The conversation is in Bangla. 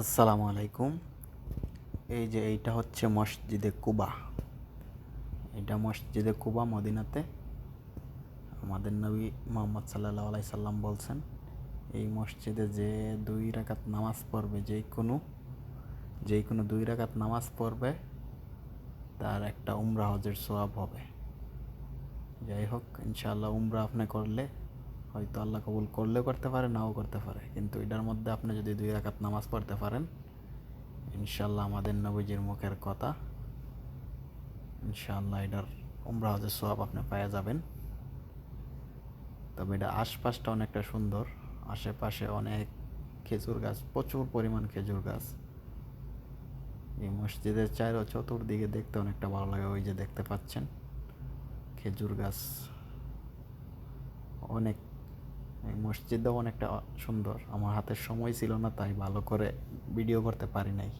আসসালামু আলাইকুম। এই যে এইটা হচ্ছে মসজিদে কুবা। এটা মসজিদে কুবা মদিনাতে আমাদের নবী মোহাম্মদ সাল্লাহ আলাই সাল্লাম বলছেন, এই মসজিদে যে দুই রাকাত নামাজ পড়বে, যে কোনো যে কোনো দুই রাকাত নামাজ পড়বে, তার একটা উমরা হজের সোয়াব হবে। যাই হোক, ইনশাআল্লাহ উমরা আপনি করলে হয়তো আল্লাহ কবুল করলেও করতে পারে, নাও করতে পারে। কিন্তু এটার মধ্যে আপনি যদি দুই রাকাত নামাজ পড়তে পারেন ইনশাল্লাহ আমাদের নবীজির মুখের কথা ইনশাল্লাহ এটার উমরা হজের সোয়াব আপনি পাওয়া যাবেন। তবে এটা আশপাশটা অনেকটা সুন্দর, আশেপাশে অনেক খেজুর গাছ, প্রচুর পরিমাণ খেজুর গাছ। এই মসজিদের চার চতুর্দিকে দেখতে অনেকটা ভালো লাগে, ওই যে দেখতে পাচ্ছেন, খেজুর গাছ। অনেক এই মসজিদটাও অনেকটা সুন্দর। আমার হাতে সময় ছিল না, তাই ভালো করে ভিডিও করতে পারি নাই।